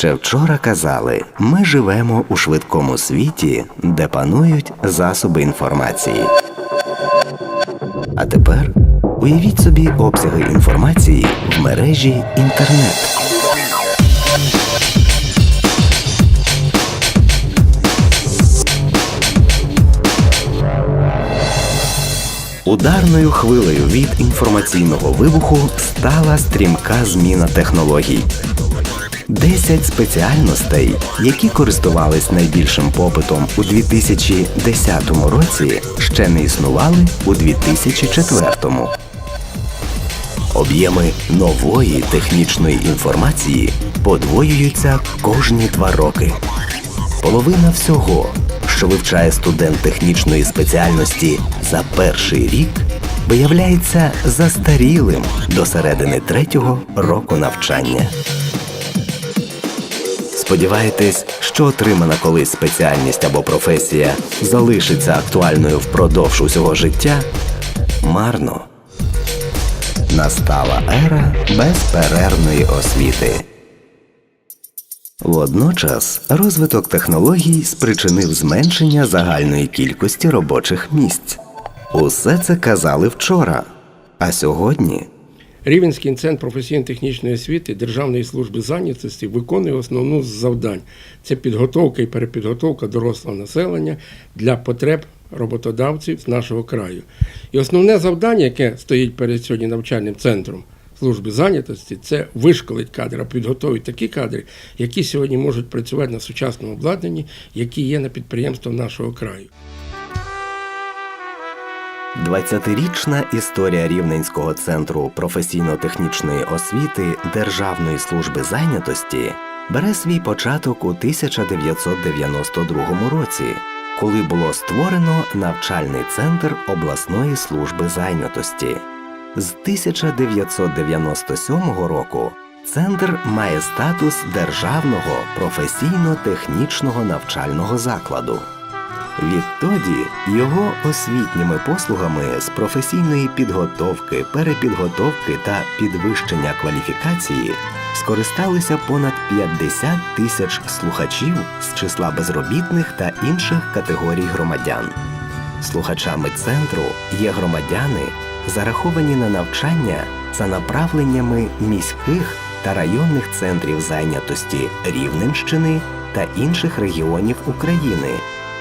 Ще вчора казали, ми живемо у швидкому світі, де панують засоби інформації. А тепер уявіть собі обсяги інформації в мережі інтернет. Ударною хвилею від інформаційного вибуху стала стрімка зміна технологій. Десять спеціальностей, які користувались найбільшим попитом у 2010 році, ще не існували у 2004. Об'єми нової технічної інформації подвоюються кожні два роки. Половина всього, що вивчає студент технічної спеціальності за перший рік, виявляється застарілим до середини третього року навчання. Сподіваєтесь, що отримана колись спеціальність або професія залишиться актуальною впродовж усього життя? Марно. Настала ера безперервної освіти. Водночас розвиток технологій спричинив зменшення загальної кількості робочих місць. Усе це казали вчора. А сьогодні Рівенський центр професійно-технічної освіти Державної служби зайнятості виконує основну з завдань це підготовка і перепідготовка дорослого населення для потреб роботодавців з нашого краю. І основне завдання, яке стоїть перед сьогодні навчальним центром служби зайнятості, це вишколить кадри, а підготовити такі кадри, які сьогодні можуть працювати на сучасному обладнанні, які є на підприємствах нашого краю. 20-річна історія Рівненського центру професійно-технічної освіти Державної служби зайнятості бере свій початок у 1992 році, коли було створено навчальний центр обласної служби зайнятості. З 1997 року центр має статус державного професійно-технічного навчального закладу. Відтоді його освітніми послугами з професійної підготовки, перепідготовки та підвищення кваліфікації скористалися понад 50 тисяч слухачів з числа безробітних та інших категорій громадян. Слухачами центру є громадяни, зараховані на навчання за направленнями міських та районних центрів зайнятості Рівненщини та інших регіонів України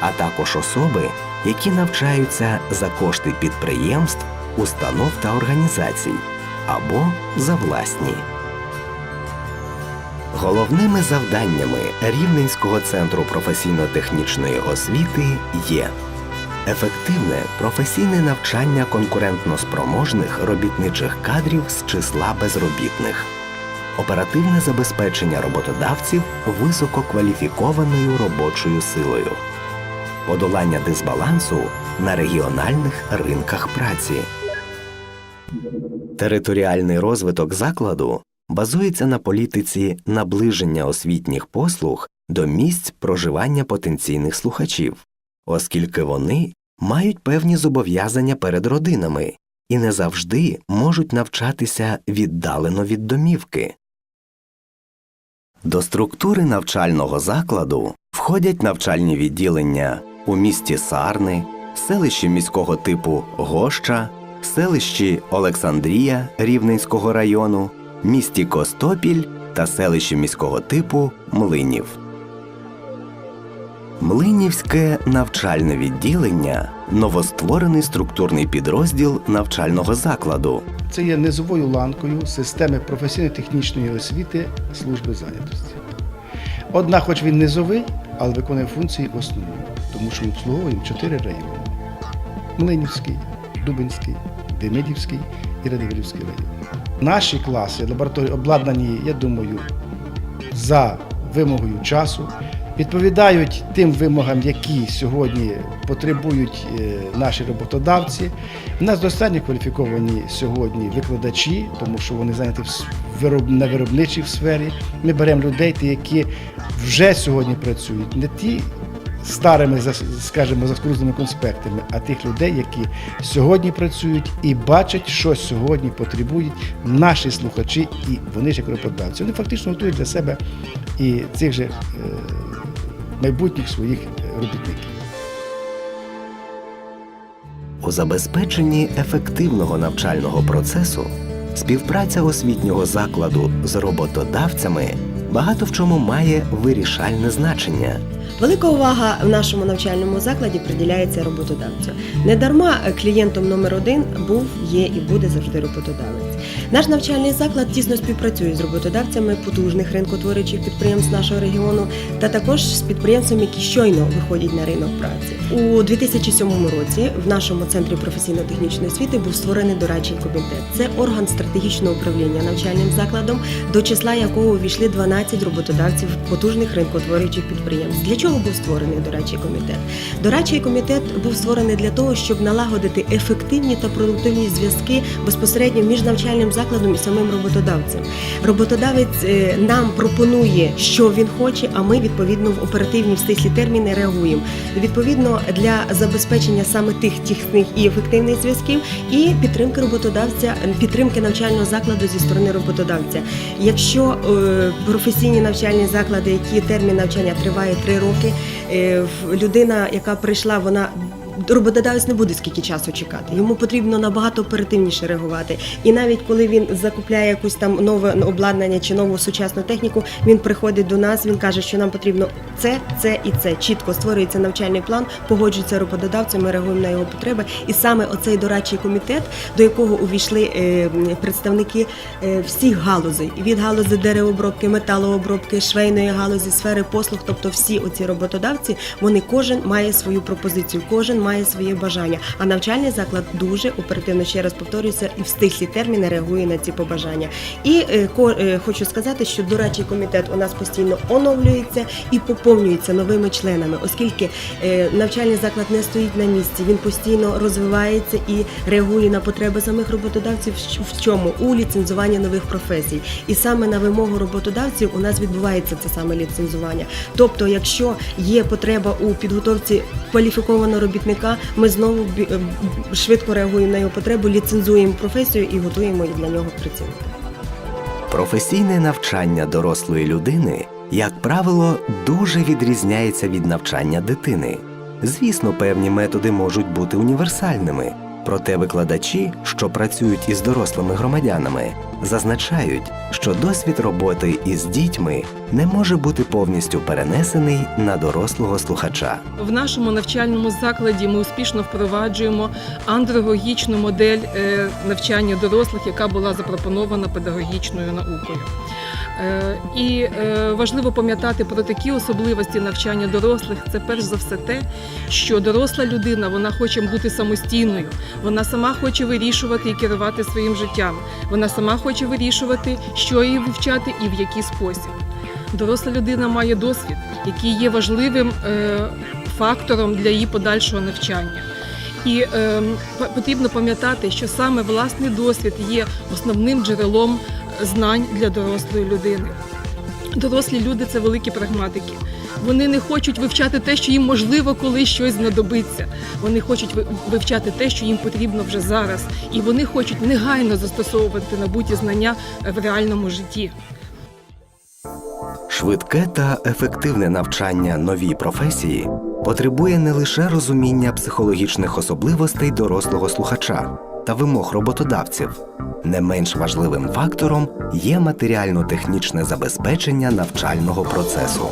а також особи, які навчаються за кошти підприємств, установ та організацій або за власні. Головними завданнями Рівненського центру професійно-технічної освіти є ефективне професійне навчання конкурентноспроможних робітничих кадрів з числа безробітних, оперативне забезпечення роботодавців висококваліфікованою робочою силою подолання дисбалансу на регіональних ринках праці. Територіальний розвиток закладу базується на політиці наближення освітніх послуг до місць проживання потенційних слухачів, оскільки вони мають певні зобов'язання перед родинами і не завжди можуть навчатися віддалено від домівки. До структури навчального закладу входять навчальні відділення у місті Сарни, селищі міського типу Гоща, селищі Олександрія Рівненського району, місті Костопіль та селищі міського типу Млинів. Млинівське навчальне відділення новостворений структурний підрозділ навчального закладу, Це є низовою ланкою системи професійно-технічної освіти служби зайнятості. Однак, хоч він низовий, але виконує функції основні, тому що обслуговуємо чотири райони: Млинівський, Дубинський, Демидівський і Радивилівський район. Наші класи лабораторії обладнані, я думаю, за вимогою часу, відповідають тим вимогам, які сьогодні потребують е, наші роботодавці. У нас достатньо кваліфіковані сьогодні викладачі, тому що вони зайняті на виробничій сфері. Ми беремо людей, які вже сьогодні працюють, не ті. Старими, скажімо, заскрузеними конспектами, а тих людей, які сьогодні працюють і бачать, що сьогодні потребують наші слухачі, і вони ж як роботодавці. Вони фактично готують для себе і цих же е, майбутніх своїх е, робітників. У забезпеченні ефективного навчального процесу співпраця освітнього закладу з роботодавцями багато в чому має вирішальне значення. Велика увага в нашому навчальному закладі приділяється роботодавцю. Недарма клієнтом номер один був, є і буде завжди роботодавець. Наш навчальний заклад тісно співпрацює з роботодавцями потужних ринкотворючих підприємств нашого регіону та також з підприємствами, які щойно виходять на ринок праці. У 2007 році в нашому центрі професійно-технічної освіти був створений дорадчий комітет. Це орган стратегічного управління навчальним закладом, до числа якого увійшли 12 роботодавців потужних ринкотворючих підприємств. Для чого був створений дорадчий комітет? Дорадчий комітет був створений для того, щоб налагодити ефективні та продуктивні зв'язки безпосередньо між навчальним закладом і самим роботодавцем. Роботодавець е, нам пропонує, що він хоче, а ми відповідно в оперативні в стислі терміни реагуємо. Відповідно для забезпечення саме тих тісних і ефективних зв'язків і підтримки роботодавця, підтримки навчального закладу зі сторони роботодавця. Якщо е, професійні навчальні заклади, які термін навчання триває три роки, е, людина, яка прийшла, вона Роботодавець не буде скільки часу чекати. Йому потрібно набагато оперативніше реагувати. І навіть коли він закупляє якусь там нове обладнання чи нову сучасну техніку, він приходить до нас. Він каже, що нам потрібно це, це і це. Чітко створюється навчальний план, погоджується роботодавцем, ми реагуємо на його потреби. І саме оцей дорадчий комітет, до якого увійшли е, представники е, всіх галузей від галузі деревообробки, металообробки, швейної галузі, сфери послуг, тобто всі оці роботодавці, вони кожен має свою пропозицію, кожен має своє бажання. А навчальний заклад дуже оперативно ще раз повторюся і в стислі терміни реагує на ці побажання. І е, ко- е, хочу сказати, що дорадчий комітет у нас постійно оновлюється і поповнюється новими членами, оскільки е, навчальний заклад не стоїть на місці, він постійно розвивається і реагує на потреби самих роботодавців. В чому у ліцензуванні нових професій, і саме на вимогу роботодавців у нас відбувається це саме ліцензування. Тобто, якщо є потреба у підготовці кваліфікованого робітника, ми знову е, швидко реагуємо на його потребу, ліцензуємо професію і готуємо і для нього працівника. Професійне навчання дорослої людини, як правило, дуже відрізняється від навчання дитини. Звісно, певні методи можуть бути універсальними, проте викладачі, що працюють із дорослими громадянами, зазначають, що досвід роботи із дітьми не може бути повністю перенесений на дорослого слухача. В нашому навчальному закладі ми успішно впроваджуємо андрогогічну модель е, навчання дорослих, яка була запропонована педагогічною наукою. Е, І е, важливо пам'ятати про такі особливості навчання дорослих. Це перш за все те, що доросла людина вона хоче бути самостійною, вона сама хоче вирішувати і керувати своїм життям. Вона сама хоче вирішувати, що їй вивчати і в який спосіб. Доросла людина має досвід, який є важливим е, фактором для її подальшого навчання. І е, потрібно пам'ятати, що саме власний досвід є основним джерелом знань для дорослої людини. Дорослі люди це великі прагматики. Вони не хочуть вивчати те, що їм можливо колись щось знадобиться. Вони хочуть вивчати те, що їм потрібно вже зараз, і вони хочуть негайно застосовувати набуті знання в реальному житті. Швидке та ефективне навчання новій професії потребує не лише розуміння психологічних особливостей дорослого слухача та вимог роботодавців. Не менш важливим фактором є матеріально-технічне забезпечення навчального процесу.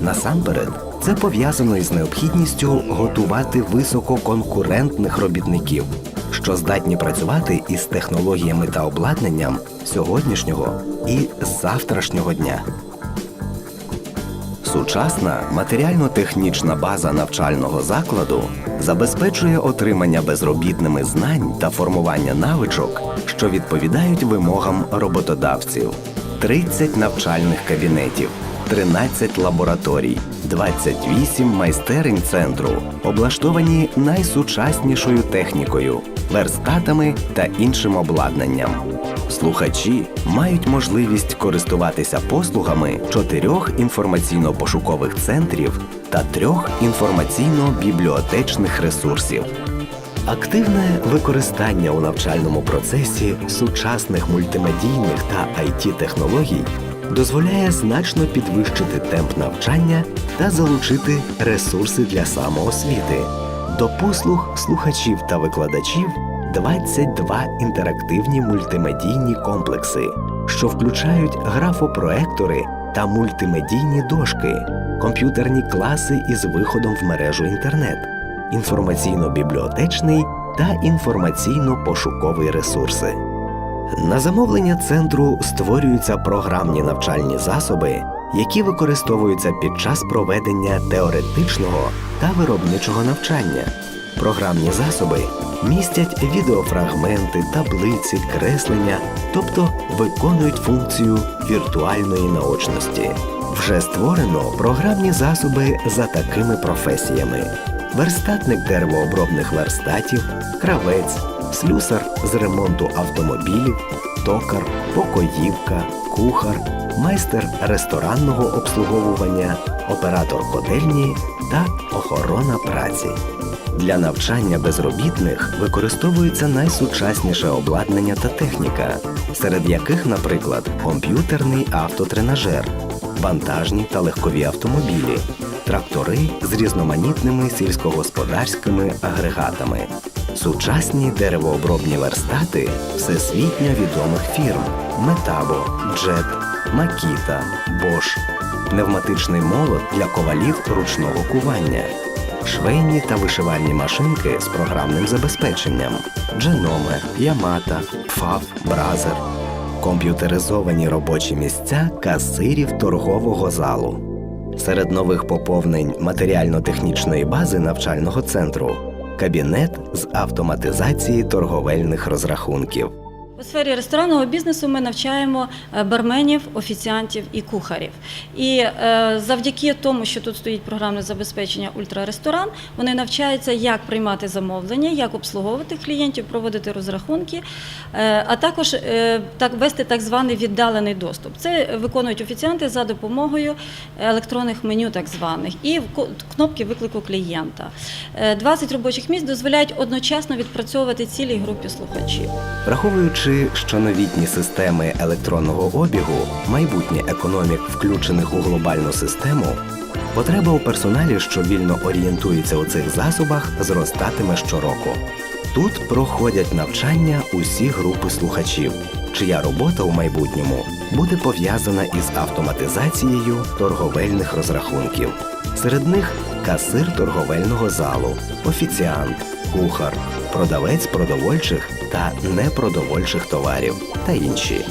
Насамперед, це пов'язано із необхідністю готувати висококонкурентних робітників, що здатні працювати із технологіями та обладнанням сьогоднішнього і завтрашнього дня. Сучасна матеріально-технічна база навчального закладу забезпечує отримання безробітними знань та формування навичок, що відповідають вимогам роботодавців: 30 навчальних кабінетів, 13 лабораторій, 28 майстерень центру, облаштовані найсучаснішою технікою, верстатами та іншим обладнанням. Слухачі мають можливість користуватися послугами чотирьох інформаційно-пошукових центрів та трьох інформаційно-бібліотечних ресурсів. Активне використання у навчальному процесі сучасних мультимедійних та it технологій дозволяє значно підвищити темп навчання та залучити ресурси для самоосвіти. До послуг слухачів та викладачів 22 інтерактивні мультимедійні комплекси, що включають графопроектори та мультимедійні дошки, комп'ютерні класи із виходом в мережу інтернет, інформаційно-бібліотечний та інформаційно-пошуковий ресурси. На замовлення центру створюються програмні навчальні засоби, які використовуються під час проведення теоретичного та виробничого навчання. Програмні засоби містять відеофрагменти, таблиці, креслення, тобто виконують функцію віртуальної наочності. Вже створено програмні засоби за такими професіями: верстатник деревообробних верстатів, кравець, слюсар з ремонту автомобілів, токар, покоївка, кухар, майстер ресторанного обслуговування, оператор котельні та охорона праці. Для навчання безробітних використовується найсучасніше обладнання та техніка, серед яких, наприклад, комп'ютерний автотренажер, вантажні та легкові автомобілі, трактори з різноманітними сільськогосподарськими агрегатами, сучасні деревообробні верстати всесвітньо відомих фірм Метабо, Джет, Макіта, Бош, пневматичний молот для ковалів ручного кування, швейні та вишивальні машинки з програмним забезпеченням, Дженоме, Ямата, Пфаф, Бразер, комп'ютеризовані робочі місця касирів торгового залу. Серед нових поповнень матеріально-технічної бази навчального центру. Кабінет з автоматизації торговельних розрахунків. У сфері ресторанного бізнесу ми навчаємо е, барменів, офіціантів і кухарів. І е, завдяки тому, що тут стоїть програмне забезпечення Ультраресторан, вони навчаються, як приймати замовлення, як обслуговувати клієнтів, проводити розрахунки, е, а також так вести так званий віддалений доступ. Це виконують офіціанти за допомогою електронних меню, так званих, і кнопки виклику клієнта. Е, 20 робочих місць дозволяють одночасно відпрацьовувати цілій групі слухачів. Враховуючи, що новітні системи електронного обігу, майбутнє економік, включених у глобальну систему, потреба у персоналі, що вільно орієнтується у цих засобах, зростатиме щороку. Тут проходять навчання усі групи слухачів, чия робота у майбутньому буде пов'язана із автоматизацією торговельних розрахунків. Серед них касир торговельного залу, офіціант, кухар, продавець продовольчих та непродовольчих товарів та інші.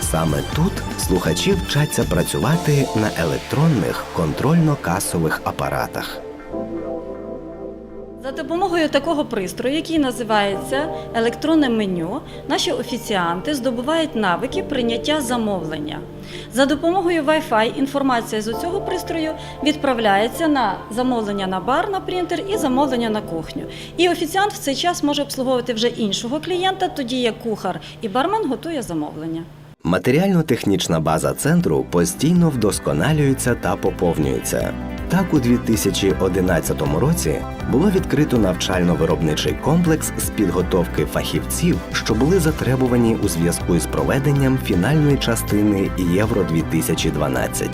Саме тут слухачі вчаться працювати на електронних контрольно-касових апаратах. За допомогою такого пристрою, який називається електронне меню, наші офіціанти здобувають навики прийняття замовлення. За допомогою Wi-Fi інформація з цього пристрою відправляється на замовлення на бар, на принтер і замовлення на кухню. І офіціант в цей час може обслуговувати вже іншого клієнта, тоді як кухар і бармен готує замовлення. Матеріально-технічна база центру постійно вдосконалюється та поповнюється. Так, у 2011 році було відкрито навчально-виробничий комплекс з підготовки фахівців, що були затребувані у зв'язку із проведенням фінальної частини Євро 2012.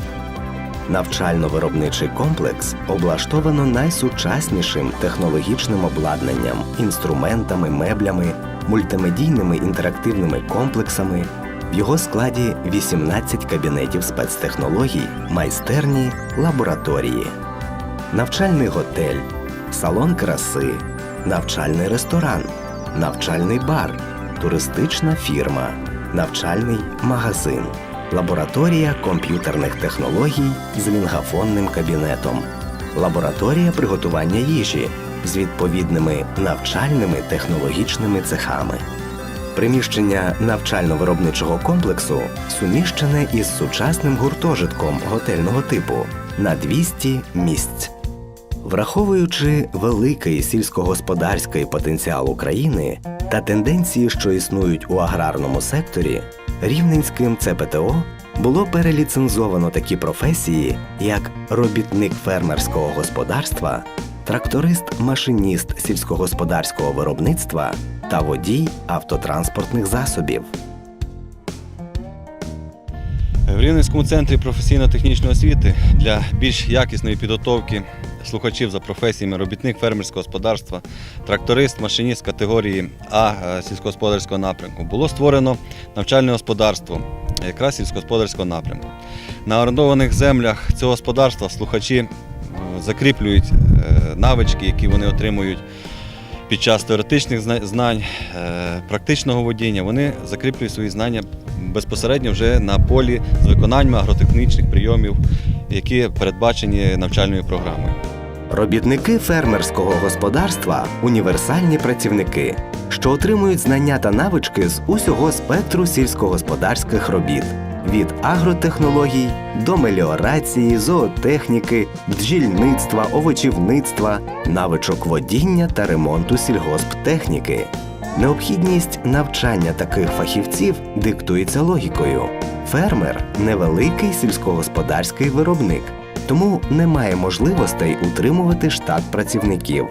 Навчально-виробничий комплекс облаштовано найсучаснішим технологічним обладнанням, інструментами, меблями, мультимедійними інтерактивними комплексами. В його складі 18 кабінетів спецтехнологій, майстерні, лабораторії, навчальний готель, салон краси, навчальний ресторан, навчальний бар, туристична фірма, навчальний магазин, лабораторія комп'ютерних технологій з лінгафонним кабінетом, лабораторія приготування їжі з відповідними навчальними технологічними цехами. Приміщення навчально-виробничого комплексу суміщене із сучасним гуртожитком готельного типу на 200 місць. Враховуючи великий сільськогосподарський потенціал України та тенденції, що існують у аграрному секторі, рівненським ЦПТО було переліцензовано такі професії, як робітник фермерського господарства, тракторист-машиніст сільськогосподарського виробництва та водій автотранспортних засобів. В Рівненському центрі професійно-технічної освіти для більш якісної підготовки слухачів за професіями робітник фермерського господарства, тракторист, машиніст категорії А е, сільськогосподарського напрямку було створено навчальне господарство якраз сільськогосподарського напрямку. На орендованих землях цього господарства слухачі е, закріплюють е, навички, які вони отримують під час теоретичних знань, е, практичного водіння. Вони закріплюють свої знання безпосередньо вже на полі з виконанням агротехнічних прийомів, які передбачені навчальною програмою. Робітники фермерського господарства універсальні працівники, що отримують знання та навички з усього спектру сільськогосподарських робіт від агротехнологій до меліорації, зоотехніки, бджільництва, овочівництва, навичок водіння та ремонту сільгосптехніки. Необхідність навчання таких фахівців диктується логікою. Фермер невеликий сільськогосподарський виробник, тому немає можливостей утримувати штат працівників.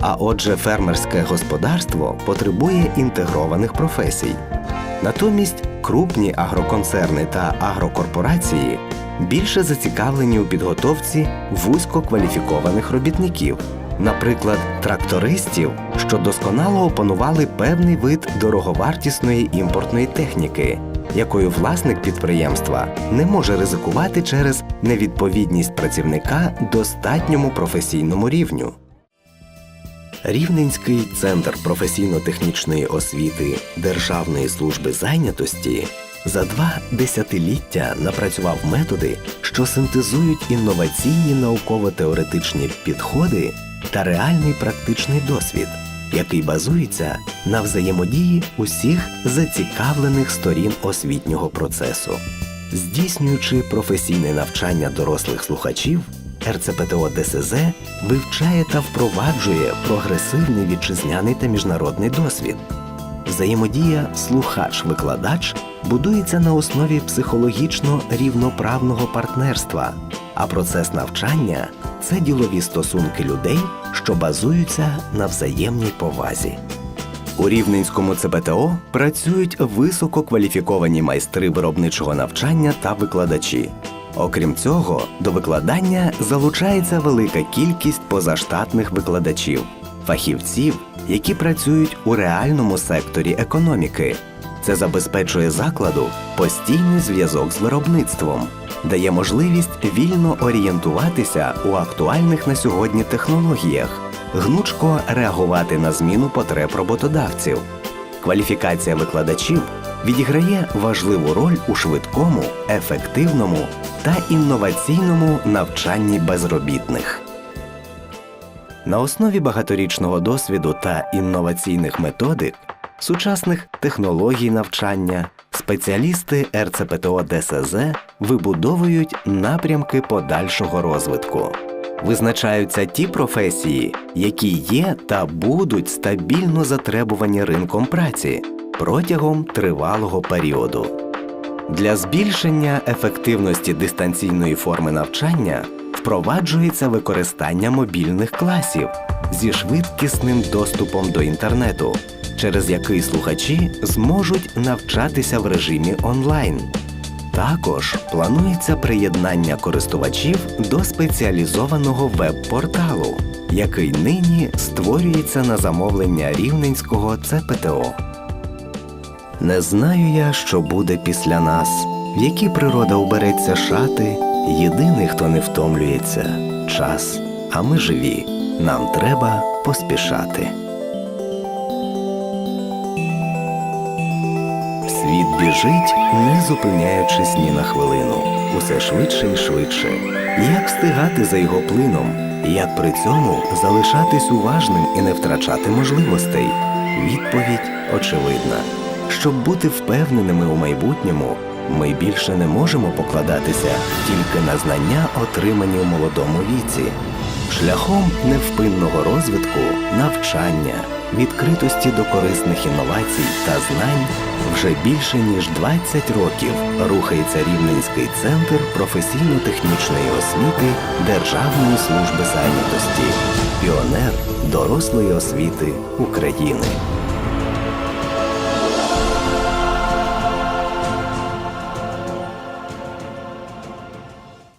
А отже, фермерське господарство потребує інтегрованих професій. Натомість крупні агроконцерни та агрокорпорації більше зацікавлені у підготовці вузькокваліфікованих робітників, наприклад, трактористів, що досконало опанували певний вид дороговартісної імпортної техніки, якою власник підприємства не може ризикувати через невідповідність працівника достатньому професійному рівню. Рівненський центр професійно-технічної освіти Державної служби зайнятості за два десятиліття напрацював методи, що синтезують інноваційні науково-теоретичні підходи та реальний практичний досвід, який базується на взаємодії усіх зацікавлених сторін освітнього процесу. Здійснюючи професійне навчання дорослих слухачів, РЦПТО ДСЗ вивчає та впроваджує прогресивний вітчизняний та міжнародний досвід. Взаємодія слухач-викладач будується на основі психологічно рівноправного партнерства, а процес навчання це ділові стосунки людей, що базуються на взаємній повазі. У Рівненському ЦПТО працюють висококваліфіковані майстри виробничого навчання та викладачі. Окрім цього, до викладання залучається велика кількість позаштатних викладачів, фахівців, які працюють у реальному секторі економіки. Це забезпечує закладу постійний зв'язок з виробництвом, дає можливість вільно орієнтуватися у актуальних на сьогодні технологіях, гнучко реагувати на зміну потреб роботодавців. Кваліфікація викладачів відіграє важливу роль у швидкому, ефективному та інноваційному навчанні безробітних. На основі багаторічного досвіду та інноваційних методик, сучасних технологій навчання, спеціалісти РЦПТО ДСЗ вибудовують напрямки подальшого розвитку. Визначаються ті професії, які є та будуть стабільно затребувані ринком праці протягом тривалого періоду. Для збільшення ефективності дистанційної форми навчання впроваджується використання мобільних класів зі швидкісним доступом до інтернету, через який слухачі зможуть навчатися в режимі онлайн. Також планується приєднання користувачів до спеціалізованого веб-порталу, який нині створюється на замовлення рівненського ЦПТО. Не знаю я, що буде після нас, в які природа убереться шати. Єдиний, хто не втомлюється, час, а ми живі. Нам треба поспішати. Світ біжить, не зупиняючись ні на хвилину. Усе швидше і швидше. Як встигати за його плином? Як при цьому залишатись уважним і не втрачати можливостей? Відповідь очевидна. Щоб бути впевненими у майбутньому, ми більше не можемо покладатися тільки на знання, отримані у молодому віці. Шляхом невпинного розвитку, навчання, відкритості до корисних інновацій та знань вже більше ніж 20 років рухається Рівненський центр професійно-технічної освіти Державної служби зайнятості, піонер дорослої освіти України.